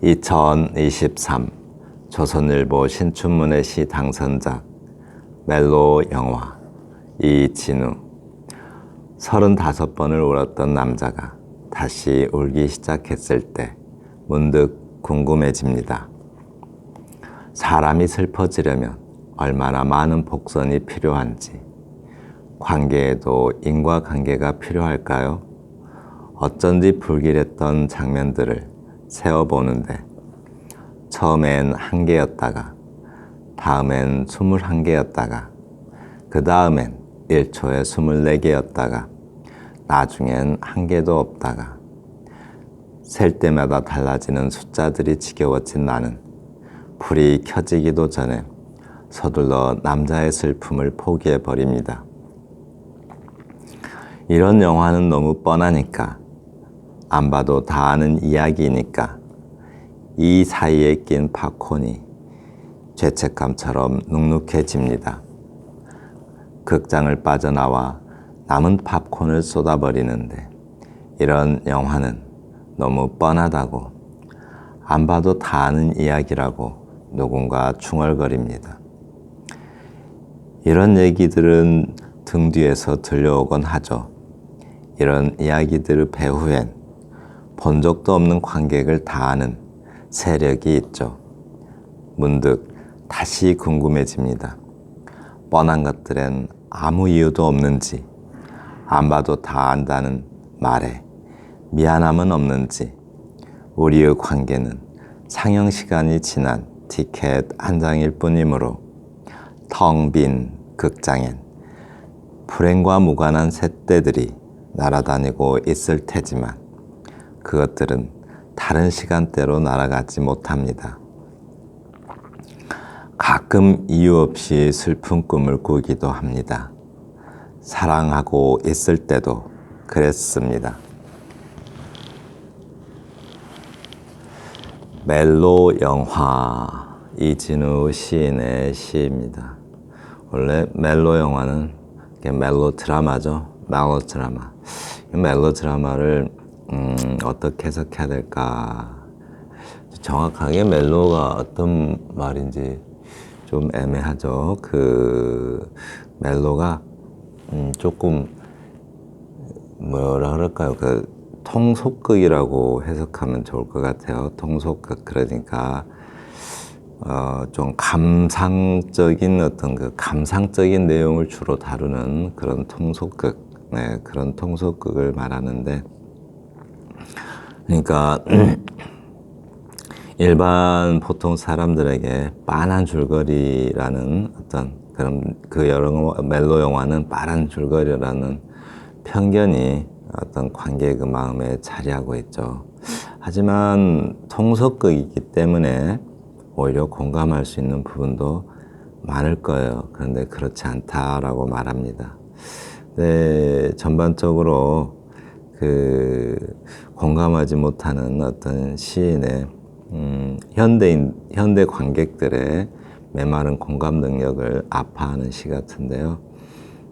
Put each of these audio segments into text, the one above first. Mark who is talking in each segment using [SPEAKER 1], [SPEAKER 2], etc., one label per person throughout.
[SPEAKER 1] 2023 조선일보 신춘문예 시 당선자 멜로 영화 이진우 35번을 울었던 남자가 다시 울기 시작했을 때 문득 궁금해집니다. 사람이 슬퍼지려면 얼마나 많은 복선이 필요한지, 관계에도 인과관계가 필요할까요? 어쩐지 불길했던 장면들을 세어보는데, 처음엔 한 개였다가, 다음엔 스물한 개였다가, 그 다음엔 1초에 24개였다가, 나중엔 한 개도 없다가, 셀 때마다 달라지는 숫자들이 지겨워진 나는 불이 켜지기도 전에 서둘러 남자의 슬픔을 포기해 버립니다. 이런 영화는 너무 뻔하니까 안 봐도 다 아는 이야기니까 이 사이에 낀 팝콘이 죄책감처럼 눅눅해집니다. 극장을 빠져나와 남은 팝콘을 쏟아버리는데 이런 영화는 너무 뻔하다고 안 봐도 다 아는 이야기라고 누군가 중얼거립니다. 이런 얘기들은 등 뒤에서 들려오곤 하죠. 이런 이야기들의 배후엔 본 적도 없는 관객을 다 아는 세력이 있죠. 문득 다시 궁금해집니다. 뻔한 것들엔 아무 이유도 없는지, 안 봐도 다 안다는 말에 미안함은 없는지, 우리의 관계는 상영 시간이 지난 티켓 한 장일 뿐이므로 텅 빈 극장엔 불행과 무관한 새떼들이 날아다니고 있을 테지만 그것들은 다른 시간대로 날아가지 못합니다. 가끔 이유 없이 슬픈 꿈을 꾸기도 합니다. 사랑하고 있을 때도 그랬습니다. 멜로 영화 이진우 시인의 시입니다. 원래 멜로 영화는 멜로 드라마죠. 멜로 드라마. 멜로 드라마를 음, 어떻게 해석해야 될까? 정확하게 멜로가 어떤 말인지 좀 애매하죠. 그 멜로가 음, 조금 뭐라 그럴까요? 그 통속극이라고 해석하면 좋을 것 같아요. 통속극 그러니까 어, 좀 감상적인 어떤 그 감상적인 내용을 주로 다루는 그런 통속극, 네, 그런 통속극을 말하는데, 그러니까 일반 보통 사람들에게 빤한 줄거리라는 어떤 그런 그 여러 멜로 영화는 빠른 줄거리라는 편견이 어떤 관객의 그 마음에 자리하고 있죠. 하지만 통속극이기 때문에 오히려 공감할 수 있는 부분도 많을 거예요. 그런데 그렇지 않다라고 말합니다. 네, 전반적으로 그 공감하지 못하는 어떤 시인의 음, 현대인 현대 관객들의 메마른 공감 능력을 아파하는 시 같은데요.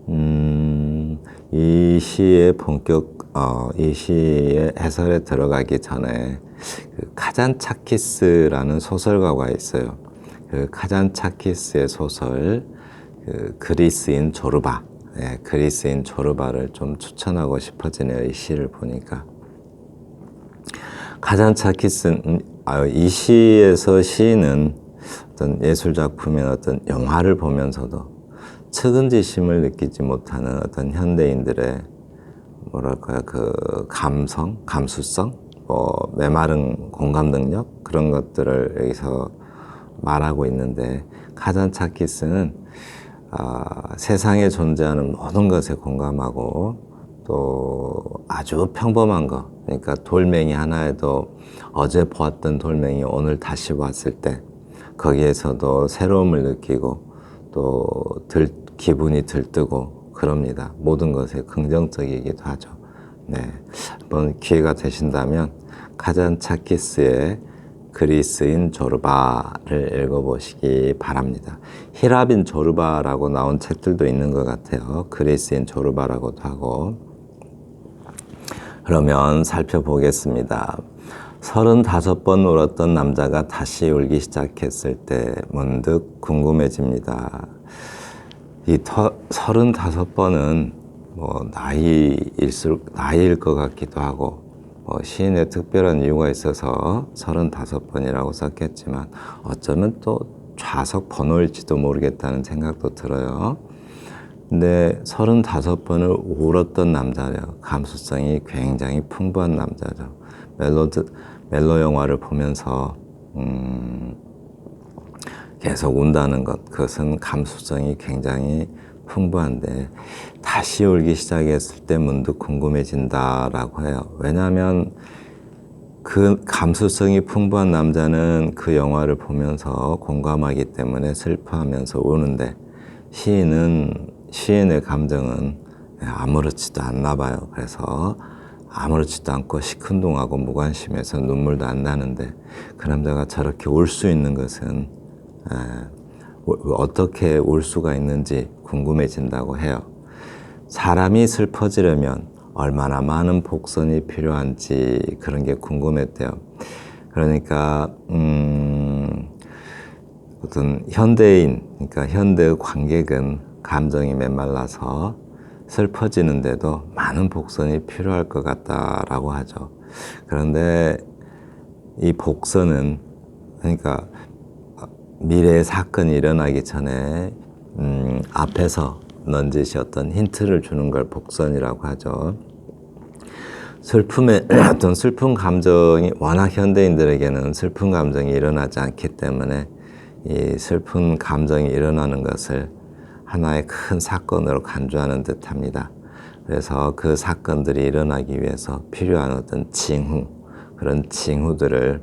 [SPEAKER 1] 음, 이 시의 본격, 어, 이 시의 해설에 들어가기 전에 그 카잔차키스라는 소설가가 있어요. 그 카잔차키스의 소설, 그 그리스인 조르바, 네, 그리스인 조르바를 좀 추천하고 싶어지네요. 이 시를 보니까. 카잔차키스는, 아, 이 시에서 시인은 어떤 예술 작품의 어떤 영화를 보면서도 측은지심을 느끼지 못하는 어떤 현대인들의 뭐랄까요 그 감성, 감수성, 뭐 메마른 공감 능력 그런 것들을 여기서 말하고 있는데 카잔차키스는 아, 세상에 존재하는 모든 것에 공감하고 또 아주 평범한 것 그러니까 돌멩이 하나에도 어제 보았던 돌멩이 오늘 다시 봤을 때 거기에서도 새로움을 느끼고 또 들, 기분이 들뜨고 그럽니다. 모든 것에 긍정적이기도 하죠. 네. 한번 기회가 되신다면 카잔차키스의 그리스인 조르바를 읽어보시기 바랍니다. 히라빈 조르바라고 나온 책들도 있는 것 같아요. 그리스인 조르바라고도 하고. 그러면 살펴보겠습니다. 서른다섯 번 울었던 남자가 다시 울기 시작했을 때 문득 궁금해집니다. 이 서른다섯 번은 뭐 나이일수록 나이일 것 같기도 하고 뭐 시인의 특별한 이유가 있어서 서른다섯 번이라고 썼겠지만 어쩌면 또 좌석 번호일지도 모르겠다는 생각도 들어요. 근데 서른다섯 번을 울었던 남자래요. 감수성이 굉장히 풍부한 남자죠. 멜로드, 멜로 영화를 보면서, 음, 계속 운다는 것, 그것은 감수성이 굉장히 풍부한데, 다시 울기 시작했을 때 문득 궁금해진다라고 해요. 왜냐하면 그 감수성이 풍부한 남자는 그 영화를 보면서 공감하기 때문에 슬퍼하면서 우는데, 시인은 시인의 감정은 아무렇지도 않나 봐요. 그래서 아무렇지도 않고 시큰둥하고 무관심해서 눈물도 안 나는데 그 남자가 저렇게 울 수 있는 것은 어떻게 울 수가 있는지 궁금해진다고 해요. 사람이 슬퍼지려면 얼마나 많은 복선이 필요한지 그런 게 궁금했대요. 그러니까 음, 어떤 현대인, 그러니까 현대 관객은 감정이 메말라서 슬퍼지는데도 많은 복선이 필요할 것 같다라고 하죠. 그런데 이 복선은 그러니까 미래의 사건이 일어나기 전에 음, 앞에서 넌지시 어떤 힌트를 주는 걸 복선이라고 하죠. 슬픔의 어떤 슬픈 감정이 워낙 현대인들에게는 슬픈 감정이 일어나지 않기 때문에 이 슬픈 감정이 일어나는 것을 하나의 큰 사건으로 간주하는 듯 합니다. 그래서 그 사건들이 일어나기 위해서 필요한 어떤 징후, 그런 징후들을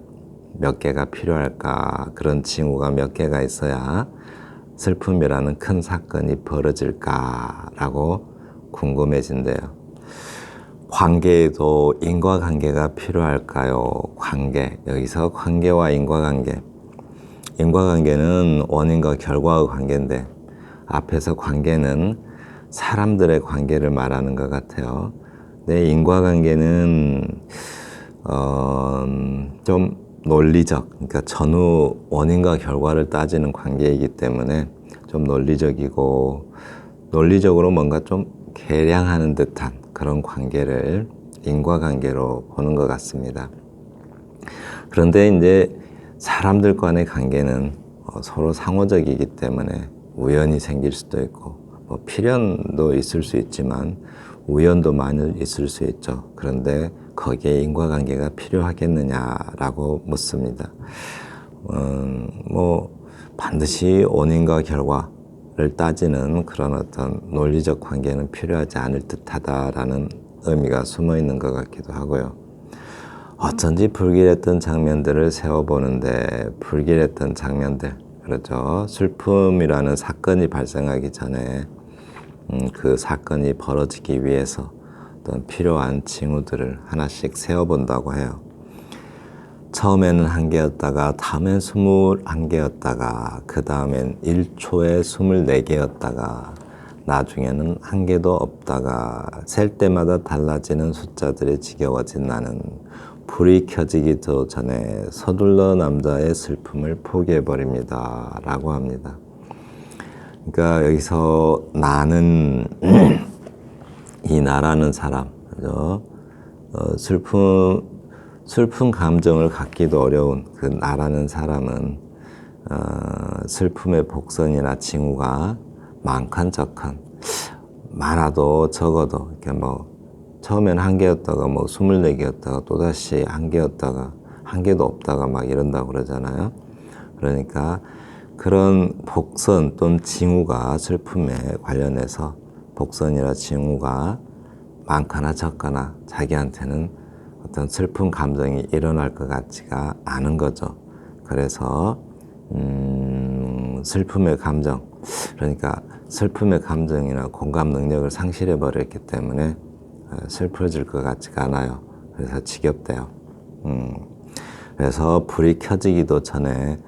[SPEAKER 1] 몇 개가 필요할까, 그런 징후가 몇 개가 있어야 슬픔이라는 큰 사건이 벌어질까라고 궁금해진대요. 관계에도 인과관계가 필요할까요? 관계. 여기서 관계와 인과관계. 인과관계는 원인과 결과의 관계인데 앞에서 관계는 사람들의 관계를 말하는 것 같아요. 내 인과관계는 어, 좀 논리적, 그러니까 전후 원인과 결과를 따지는 관계이기 때문에 좀 논리적이고 논리적으로 뭔가 좀 계량하는 듯한 그런 관계를 인과관계로 보는 것 같습니다. 그런데 이제 사람들 간의 관계는 어, 서로 상호적이기 때문에 우연이 생길 수도 있고 뭐 필연도 있을 수 있지만 우연도 많이 있을 수 있죠. 그런데 거기에 인과관계가 필요하겠느냐라고 묻습니다. 음, 뭐 반드시 원인과 결과를 따지는 그런 어떤 논리적 관계는 필요하지 않을 듯하다라는 의미가 숨어 있는 것 같기도 하고요. 어쩐지 불길했던 장면들을 세워보는데 불길했던 장면들 그렇죠. 슬픔이라는 사건이 발생하기 전에 음, 그 사건이 벌어지기 위해서 어떤 필요한 징후들을 하나씩 세어본다고 해요. 처음에는 한 개였다가 다음엔 스물한 개였다가 그 다음엔 1초에 스물네 개였다가 나중에는 한 개도 없다가 셀 때마다 달라지는 숫자들이 지겨워진 나는 불이 켜지기 도 전에 서둘러 남자의 슬픔을 포기해버립니다. 라고 합니다. 그러니까 여기서 나는 이 나라는 사람, 그죠? 어, 슬픔, 슬픈 감정을 갖기도 어려운 그 나라는 사람은 어, 슬픔의 복선이나 징후가 많건 적건 많아도 적어도 이렇게 뭐 처음엔 한 개였다가 뭐 스물네 개였다가 또 다시 한 개였다가 한 개도 없다가 막 이런다고 그러잖아요. 그러니까 그런 복선 또는 징후가 슬픔에 관련해서 복선이나 징후가 많거나 적거나 자기한테는 어떤 슬픈 감정이 일어날 것 같지가 않은 거죠. 그래서 음, 슬픔의 감정, 그러니까 슬픔의 감정이나 공감 능력을 상실해 버렸기 때문에 슬퍼질 것 같지가 않아요. 그래서 지겹대요. 음, 그래서 불이 켜지기도 전에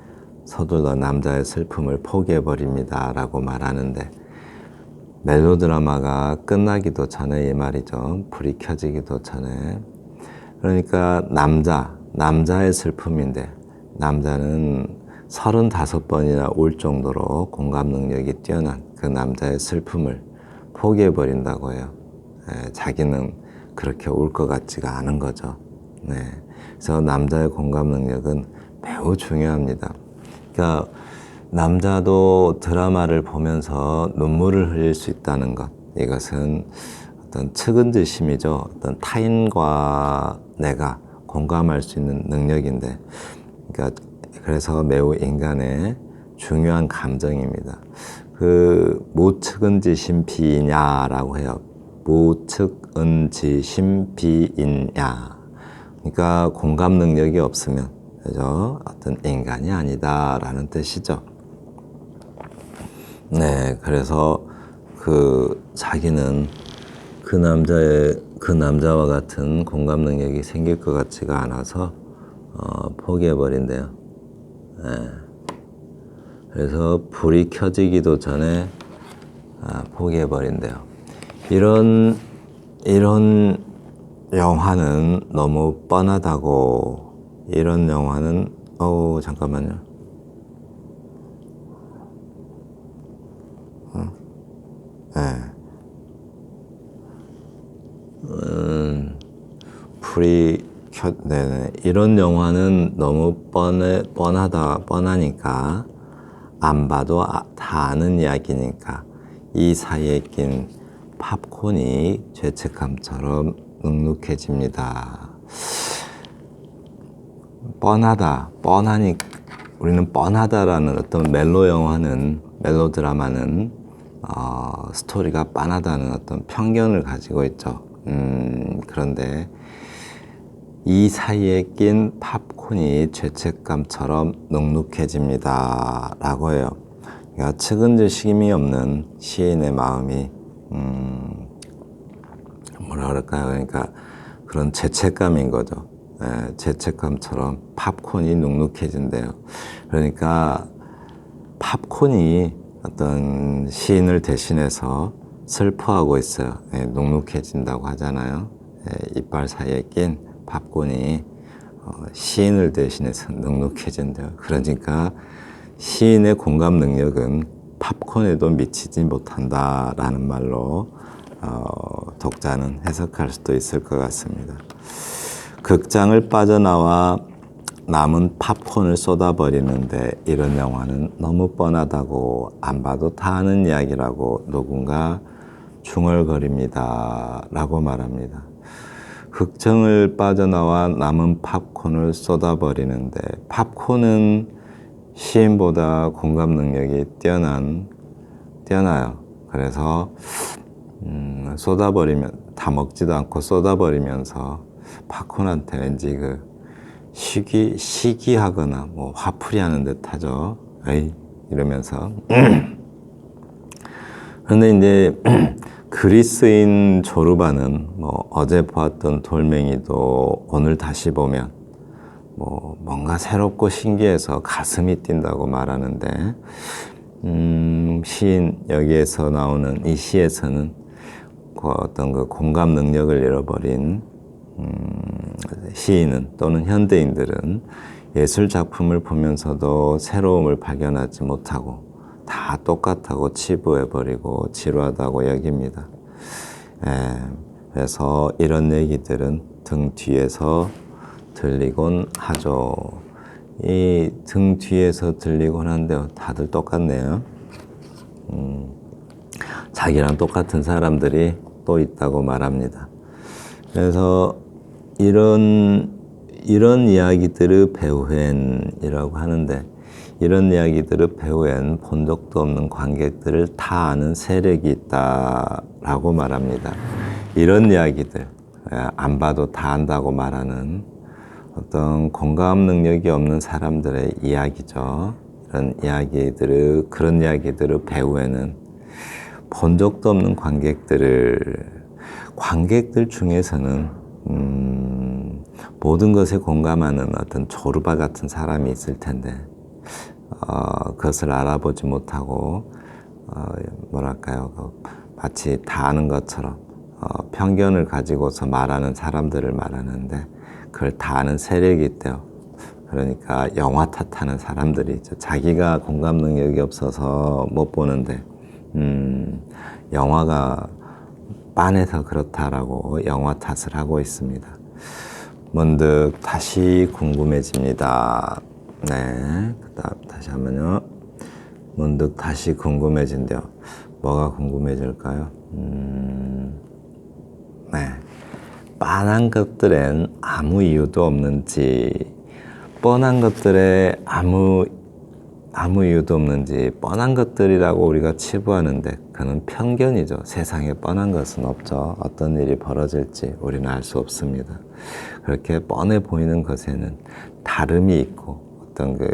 [SPEAKER 1] 서둘러 남자의 슬픔을 포기해버립니다. 라고 말하는데, 멜로드라마가 끝나기도 전에 이 말이죠. 불이 켜지기도 전에. 그러니까 남자, 남자의 슬픔인데 남자는 35번이나 울 정도로 공감 능력이 뛰어난 그 남자의 슬픔을 포기해 버린다고 해요. 예, 자기는 그렇게 울 것 같지가 않은 거죠. 네. 그래서 남자의 공감 능력은 매우 중요합니다. 그러니까 남자도 드라마를 보면서 눈물을 흘릴 수 있다는 것. 이것은 어떤 측은지심이죠. 어떤 타인과 내가 공감할 수 있는 능력인데, 그러니까 그래서 매우 인간의 중요한 감정입니다. 그 무측은지심 비냐라고 해요. 무측은지심 비인야. 그러니까 공감 능력이 없으면 그죠? 어떤 인간이 아니다라는 뜻이죠. 네, 그래서 그 자기는 그 남자의 그 남자와 같은 공감 능력이 생길 것 같지가 않아서 어, 포기해 버린대요. 네. 그래서 불이 켜지기도 전에 아, 포기해 버린대요. 이런 이런 영화는 너무 뻔하다고 이런 영화는 어우 잠깐만요. 어? 네. 음, 불이 켜, 네네. 이런 영화는 너무 뻔해, 뻔하다, 뻔하니까, 안 봐도 아- 다 아는 이야기니까, 이 사이에 낀 팝콘이 죄책감처럼 눅눅해집니다. 뻔하다, 뻔하니, 우리는 뻔하다라는 어떤 멜로 영화는, 멜로 드라마는, 어, 스토리가 뻔하다는 어떤 편견을 가지고 있죠. 음, 그런데 이 사이에 낀 팝콘이 죄책감처럼 눅눅해집니다. 라고 해요. 그러니까 측은지심이 없는 시인의 마음이, 음, 뭐라 그럴까요? 그러니까 그런 죄책감인 거죠. 예, 죄책감처럼 팝콘이 눅눅해진대요. 그러니까 팝콘이 어떤 시인을 대신해서 슬퍼하고 있어요. 예, 눅눅해진다고 하잖아요. 예, 이빨 사이에 낀 팝콘이 어, 시인을 대신해서 눅눅해진대요. 그러니까 시인의 공감 능력은 팝콘에도 미치지 못한다라는 말로 어, 독자는 해석할 수도 있을 것 같습니다. 극장을 빠져나와 남은 팝콘을 쏟아버리는데 이런 영화는 너무 뻔하다고 안 봐도 다 아는 이야기라고 누군가 중얼거립니다. 라고 말합니다. 극장을 빠져나와 남은 팝콘을 쏟아버리는데 팝콘은 시인보다 공감 능력이 뛰어난, 뛰어나요. 그래서 음, 쏟아버리면 다 먹지도 않고 쏟아버리면서 팝콘한테 왠지 그 시기 시기하거나 뭐 화풀이 하는 듯하죠. 에이 이러면서 그런데 이제 그리스인 조르바는 뭐 어제 보았던 돌멩이도 오늘 다시 보면 뭐 뭔가 새롭고 신기해서 가슴이 뛴다고 말하는데 음, 시인 여기에서 나오는 이 시에서는 그 어떤 그 공감 능력을 잃어버린 음, 시인은 또는 현대인들은 예술 작품을 보면서도 새로움을 발견하지 못하고 다 똑같다고 치부해버리고 지루하다고 여깁니다. 예, 그래서 이런 얘기들은 등 뒤에서 들리곤 하죠. 이 등 뒤에서 들리곤 한데 다들 똑같네요. 음, 자기랑 똑같은 사람들이 또 있다고 말합니다. 그래서 이런 이런 이야기들을 배우엔이라고 하는데 이런 이야기들을 배우엔 본 적도 없는 관객들을 다 아는 세력이 있다라고 말합니다. 이런 이야기들 예, 안 봐도 다 안다고 말하는 어떤 공감 능력이 없는 사람들의 이야기죠. 이런 이야기들을 그런 이야기들을 배우에는 본 적도 없는 관객들을 관객들 중에서는 음, 모든 것에 공감하는 어떤 조르바 같은 사람이 있을 텐데 어, 그것을 알아보지 못하고 어, 뭐랄까요 그 마치 다 아는 것처럼 어, 편견을 가지고서 말하는 사람들을 말하는데 그걸 다 아는 세력이 있대요. 그러니까 영화 탓하는 사람들이 있죠. 자기가 공감 능력이 없어서 못 보는데, 음, 영화가 빤해서 그렇다라고 영화 탓을 하고 있습니다. 문득 다시 궁금해집니다. 네, 그다음 다시 한번요. 문득 다시 궁금해진대요. 뭐가 궁금해질까요? 음, 네. 빤한 것들엔 아무 이유도 없는지, 뻔한 것들에 아무 아무 이유도 없는지 뻔한 것들이라고 우리가 치부하는데 그는 편견이죠. 세상에 뻔한 것은 없죠. 어떤 일이 벌어질지 우리는 알 수 없습니다. 그렇게 뻔해 보이는 것에는 다름이 있고 어떤 그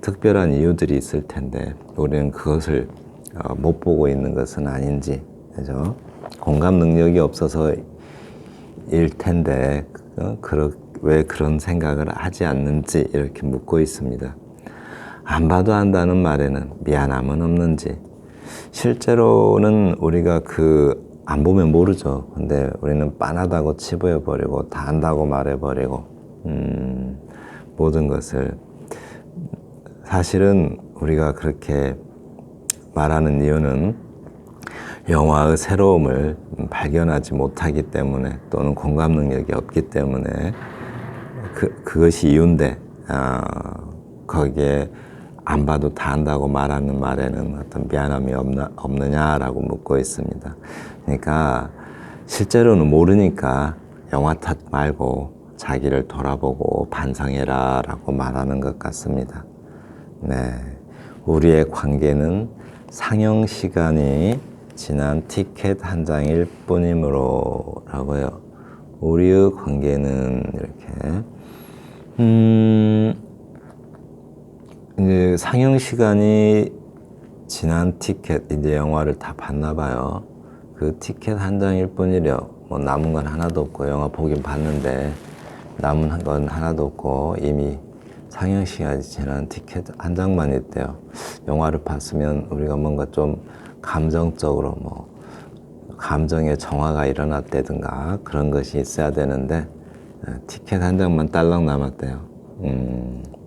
[SPEAKER 1] 특별한 이유들이 있을 텐데 우리는 그것을 어, 못 보고 있는 것은 아닌지 그죠? 공감 능력이 없어서 일 텐데 어, 왜 그런 생각을 하지 않는지 이렇게 묻고 있습니다. 안 봐도 안다는 말에는 미안함은 없는지 실제로는 우리가 그 안 보면 모르죠. 근데 우리는 빤하다고 치부해 버리고 다 안다고 말해 버리고 음, 모든 것을 사실은 우리가 그렇게 말하는 이유는 영화의 새로움을 발견하지 못하기 때문에 또는 공감 능력이 없기 때문에 그, 그것이 이유인데 어, 거기에 안 봐도 다 안다고 말하는 말에는 어떤 미안함이 없나, 없느냐라고 묻고 있습니다. 그러니까 실제로는 모르니까 영화 탓 말고 자기를 돌아보고 반성해라 라고 말하는 것 같습니다. 네. 우리의 관계는 상영 시간이 지난 티켓 한 장일 뿐이므로 라고요. 우리의 관계는 이렇게, 음, 상영 시간이 지난 티켓 이제 영화를 다 봤나 봐요. 그 티켓 한 장일 뿐이려 뭐 남은 건 하나도 없고 영화 보긴 봤는데 남은 건 하나도 없고 이미 상영 시간이 지난 티켓 한 장만 있대요. 영화를 봤으면 우리가 뭔가 좀 감정적으로 뭐 감정의 정화가 일어났다든가 그런 것이 있어야 되는데 어, 티켓 한 장만 딸랑 남았대요. 음.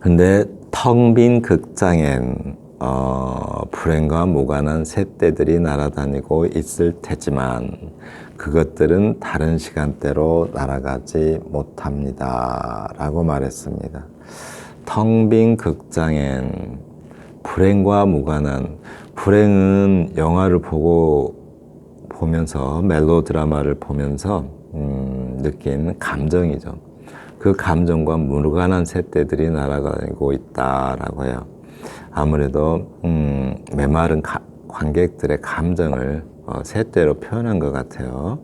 [SPEAKER 1] 근데 텅 빈 극장엔 어, 불행과 무관한 새떼들이 날아다니고 있을 테지만 그것들은 다른 시간대로 날아가지 못합니다. 라고 말했습니다. 텅 빈 극장엔 불행과 무관한 불행은 영화를 보고 보면서 멜로 드라마를 보면서 음, 느낀 감정이죠. 그 감정과 무관한 새떼들이 날아가고 있다라고 해요. 아무래도 음, 메마른 가, 관객들의 감정을 어, 새떼로 표현한 것 같아요.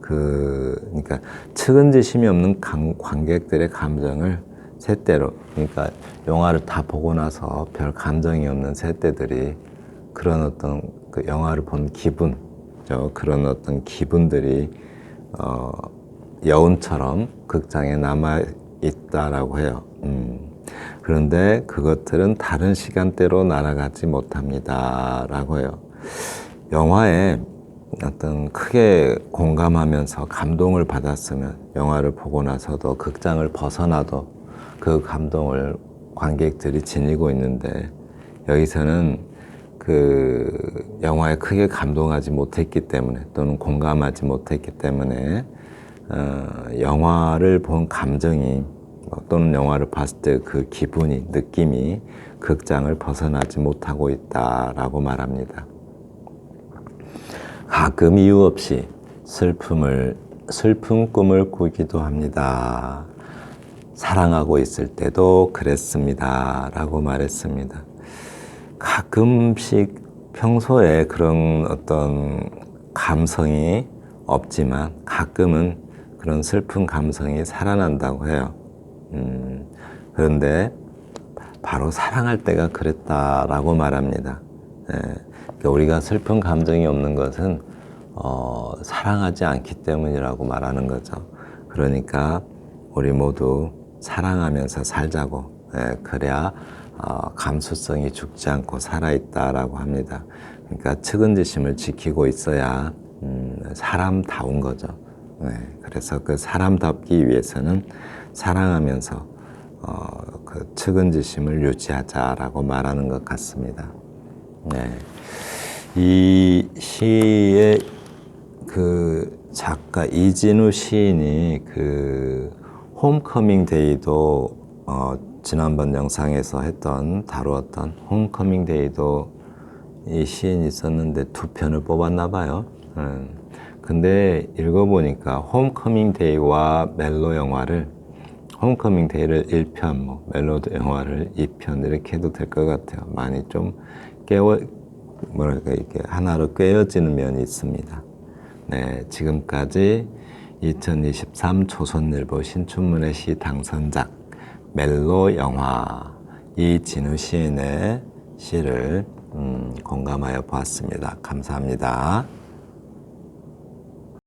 [SPEAKER 1] 그 그러니까 측은지심이 없는 감, 관객들의 감정을 새떼로 그러니까 영화를 다 보고 나서 별 감정이 없는 새떼들이 그런 어떤 그 영화를 본 기분 저 그런 어떤 기분들이 어, 여운처럼 극장에 남아 있다라고 해요. 음. 그런데 그것들은 다른 시간대로 날아가지 못합니다라고 해요. 영화에 어떤 크게 공감하면서 감동을 받았으면 영화를 보고 나서도 극장을 벗어나도 그 감동을 관객들이 지니고 있는데 여기서는 그 영화에 크게 감동하지 못했기 때문에 또는 공감하지 못했기 때문에 어, 영화를 본 감정이 또는 영화를 봤을 때 그 기분이 느낌이 극장을 벗어나지 못하고 있다라고 말합니다. 가끔 이유 없이 슬픔을 슬픈 꿈을 꾸기도 합니다. 사랑하고 있을 때도 그랬습니다 라고 말했습니다. 가끔씩 평소에 그런 어떤 감성이 없지만 가끔은 그런 슬픈 감성이 살아난다고 해요. 음, 그런데 바로 사랑할 때가 그랬다라고 말합니다. 예, 그러니까 우리가 슬픈 감정이 없는 것은 어, 사랑하지 않기 때문이라고 말하는 거죠. 그러니까 우리 모두 사랑하면서 살자고 예, 그래야 어, 감수성이 죽지 않고 살아있다라고 합니다. 그러니까 측은지심을 지키고 있어야 음, 사람다운 거죠. 네, 그래서 그 사람답기 위해서는 사랑하면서 어, 그 측은지심을 유지하자라고 말하는 것 같습니다. 네. 이 시의 그 작가 이진우 시인이 그 홈커밍 데이도 어, 지난번 영상에서 했던 다루었던 홈커밍 데이도 이 시인이 있었는데 두 편을 뽑았나 봐요. 음. 근데 읽어보니까 홈커밍 데이와 멜로 영화를 홈커밍 데이를 1편, 뭐 멜로드 영화를 2편 이렇게 해도 될 것 같아요. 많이 좀 깨워 뭐랄까 이렇게 하나로 꿰어지는 면이 있습니다. 네, 지금까지 2023 조선일보 신춘문예 시 당선작 멜로 영화 이진우 시인의 시를 음, 공감하여 보았습니다. 감사합니다.